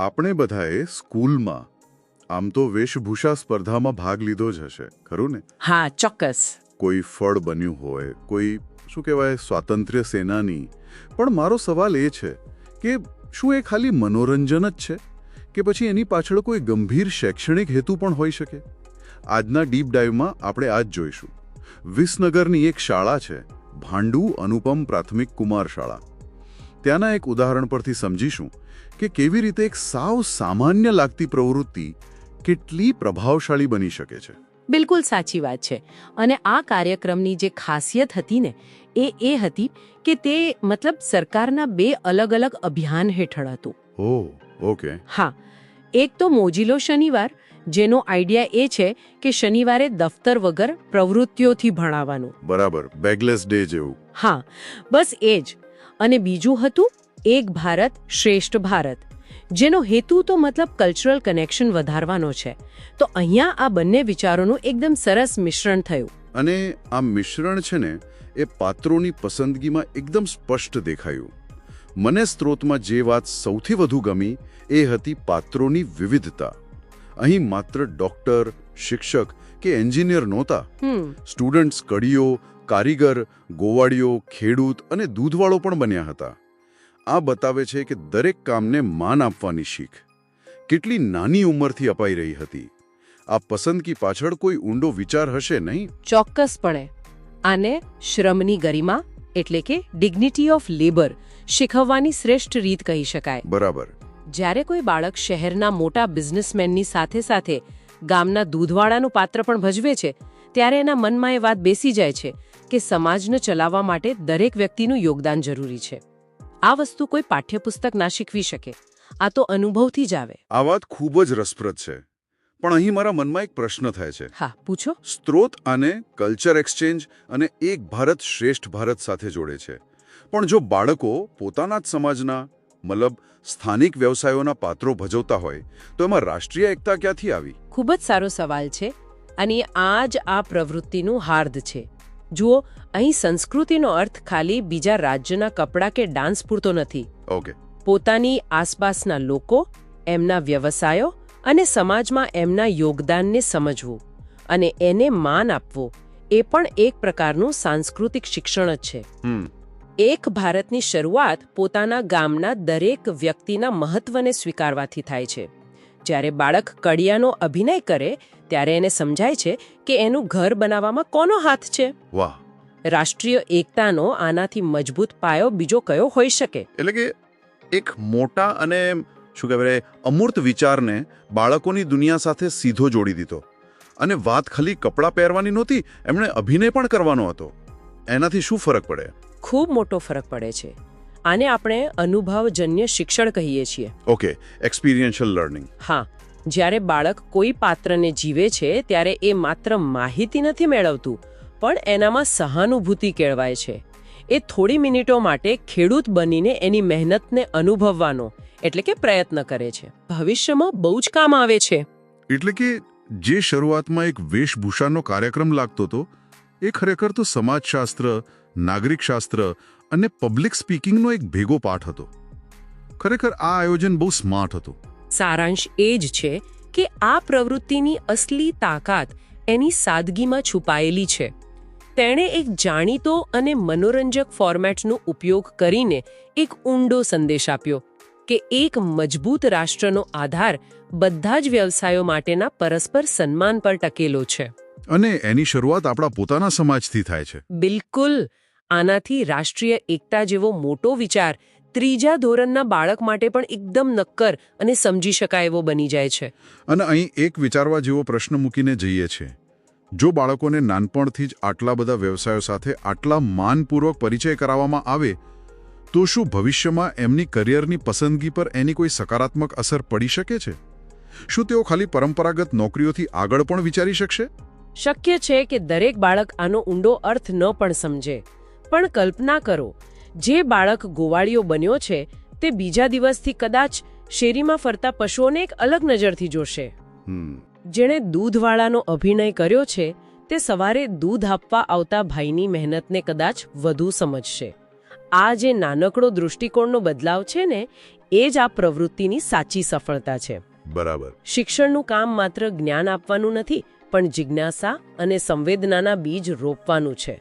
આપણે બધાએ સ્કૂલમાં આમ તો વેશભૂષા સ્પર્ધામાં ભાગ લીધો જ હશે ખરું ને? હા ચોક્કસ. કોઈ ફળ બન્યું હોય કોઈ શું કહેવાય સ્વાતંત્ર્ય સેનાની. પણ મારો સવાલ એ છે કે શું એ ખાલી મનોરંજન જ છે? કે પછી એની પાછળ કોઈ ગંભીર શૈક્ષણિક હેતુ પણ હોઈ શકે? આજના ડીપ ડાઈવમાં આપણે આ જ જોઈશું. વિસનગરની એક શાળા છે ભાંડુ અનુપમ પ્રાથમિક કુમાર શાળા. ત્યાંના એક ઉદાહરણ પરથી સમજીશું કે કેવી રીતે એક સાવ સામાન્ય લાગતી પ્રવૃત્તિ કેટલી પ્રભાવશાળી બની શકે છે. બિલકુલ સાચી વાત છે. અને આ કાર્યક્રમની જે ખાસિયત હતી ને એ એ હતી કે તે મતલબ સરકારના બે અલગ અલગ અભિયાન હેઠળ હતું. Oh okay. હા એક તો મોજીલો શનિવાર જેનો આઈડિયા એ છે કે શનિવારે દફતર વગર પ્રવૃત્તિઓથી ભણાવવાનું. બરાબર બેગલેસ ડે જેવું. હા બસ એ જ. અને બીજું હતું એક ભારત શ્રેષ્ઠ ભારત જેનો હેતુ તો મતલબ કલ્ચરલ કનેક્શન વધારવાનો છે. તો અહીંયા આ બંને વિચારોનું એકદમ સરસ મિશ્રણ થયું. અને આ મિશ્રણ છે ને એ પાત્રોની પસંદગીમાં એકદમ સ્પષ્ટ દેખાયું. મને સ્ત્રોતમાં જે વાત સૌથી વધુ ગમી એ હતી પાત્રોની વિવિધતા. અહીં માત્ર ડોક્ટર શિક્ષક કે એન્જિનિયર નહોતા. સ્ટુડન્ટ્સ કડીઓ કારીગર ગોવાળીઓ ખેડૂત અને દૂધવાળો પણ બન્યા હતા. આ બતાવે છે કે દરેક કામને માન આપવાની શીખ. કેટલી નાની ઉંમરથી અપાઈ રહી હતી. આ પસંદગી પાછળ કોઈ ઊંડો વિચાર હશે નહીં? ચોક્કસપણે. આને શ્રમની ગરિમા એટલે કે ડિગ્નિટી ઓફ લેબર શીખવવાની શ્રેષ્ઠ રીત કહી શકાય. બરાબર. જ્યારે કોઈ બાળક શહેરના મોટા બિઝનેસમેનની સાથે સાથે ગામના દૂધવાળાનું પાત્ર પણ ભજવે છે ત્યારે એના મનમાં એ વાત બેસી જાય છે કે સમાજને ચલાવવા માટે દરેક વ્યક્તિનું યોગદાન જરૂરી છે. આ વસ્તુ કોઈ પાઠ્યપુસ્તક ના શીખવી શકે. આ તો અનુભવથી જ આવે. આ વાત ખૂબ જ રસપ્રદ છે. પણ અહીં મારા મનમાં એક પ્રશ્ન થાય છે. હા પૂછો. સ્ત્રોત આને કલ્ચર એક્સચેન્જ અને એક ભારત શ્રેષ્ઠ ભારત સાથે જોડે છે. પણ જો બાળકો પોતાના જ સમાજના મતલબ સ્થાનિક વ્યવસાયોના પાત્રો ભજવતા હોય તો એમાં રાષ્ટ્રીય એકતા ક્યાંથી આવી? ખૂબ જ સારો સવાલ છે. અને આ જ આ પ્રવૃત્તિનું હાર્દ છે. જુઓ અહીં સંસ્કૃતિનો અર્થ ખાલી બીજા રાજ્યના કપડાં કે ડાન્સ પૂરતો નથી. ઓકે. પોતાની આસપાસના લોકો એમના વ્યવસાયો અને સમાજમાં એમના યોગદાનને સમજવું અને એને માન આપવું એ પણ એક પ્રકારનું સાંસ્કૃતિક શિક્ષણ જ છે. એક ભારતની શરૂઆત પોતાના ગામના દરેક વ્યક્તિના મહત્વને સ્વીકારવાથી થાય છે. જ્યારે બાળક કડિયાનો અભિનય કરે ત્યારે એને સમજાય છે કે એનું ઘર બનાવવામાં કોનો હાથ છે? વાહ. રાષ્ટ્રીય એકતાનો આનાથી મજબૂત પાયો બીજો કયો હોઈ શકે? એટલે કે એક મોટા અને શું કહેવાય અમૂર્ત વિચારને બાળકોની દુનિયા સાથે સીધો જોડી દીધો. અને વાત ખાલી કપડાં પહેરવાની નહોતી એમણે અભિનય પણ કરવાનો હતો. એનાથી શું ફરક પડે? ખૂબ મોટો ફરક પડે છે. આને આપણે અનુભવજન્ય શિક્ષણ કહીએ છીએ. ઓકે એક્સપિરિયન્શિયલ લર્નિંગ હા જ્યારે બાળક કોઈ પાત્રને જીવે છે ત્યારે એ માત્ર માહિતી નથી મેળવતું પણ એનામાં સહાનુભૂતિ કેળવાય છે. એ થોડી મિનિટો માટે ખેડૂત બનીને એની મહેનતને અનુભવવાનો એટલે કે પ્રયત્ન કરે છે. ભવિષ્યમાં બહુ જ કામ આવે છે. એટલે કે જે શરૂઆતમાં એક વેશભૂષાનો કાર્યક્રમ લાગતો હતો એ ખરેખર તો સમાજશાસ્ત્ર નાગરિકશાસ્ત્ર અને પબ્લિક સ્પીકિંગનો એક ભેગો પાઠ હતો. ખરેખર આ આયોજન બહુ સ્માર્ટ હતું. સારાંશ એ જ છે કે આ પ્રવૃત્તિની અસલી તાકાત એની સાદગીમાં છુપાયેલી છે. તેણે એક જાણીતો અને મનોરંજક ફોર્મેટનો ઉપયોગ કરીને એક ઊંડો સંદેશ આપ્યો કે એક મજબૂત રાષ્ટ્રનો આધાર બધા જ વ્યવસાયો માટેના પરસ્પર સન્માન પર ટકેલો છે. અને એની શરૂઆત આપણા પોતાના સમાજથી થાય છે. બિલકુલ. આનાથી રાષ્ટ્રીય એકતા જેવો મોટો વિચાર ત્રીજા ધોરણના બાળક માટે પણ એકદમ નક્કર અને સમજી શકાય એવો બની જાય છે. અને અહીં એક વિચારવા જેવો પ્રશ્ન મૂકીને જઈએ છે જો બાળકોને નાનપણથી જ આટલા બધા વ્યવસાયો સાથે આટલા માનપૂર્વક પરિચય કરાવવામાં આવે તો શું ભવિષ્યમાં એમની કરિયરની પસંદગી પર એની કોઈ સકારાત્મક અસર પડી શકે છે? શું તેઓ ખાલી પરંપરાગત નોકરીઓથી આગળ પણ વિચારી શકશે? શક્ય છે કે દરેક બાળક આનો ઊંડો અર્થ ન પણ સમજે. પણ કલ્પના કરો જે બાળક ગોવાળીઓ બન્યો છે તે બીજા દિવસથી કદાચ શેરીમાં ફરતા પશુઓને એક અલગ નજરથી જોશે. જેણે દૂધવાળાનો અભિનય કર્યો છે તે સવારે દૂધ આપવા આવતા ભાઈની મહેનતને કદાચ વધુ સમજશે. આ જે નાનકડો દૃષ્ટિકોણનો બદલાવ છે ને એ જ આ પ્રવૃત્તિની સાચી સફળતા છે. બરાબર. શિક્ષણનું કામ માત્ર જ્ઞાન આપવાનું નથી પણ જિજ્ઞાસા અને સંવેદનાના બીજ રોપવાનું છે.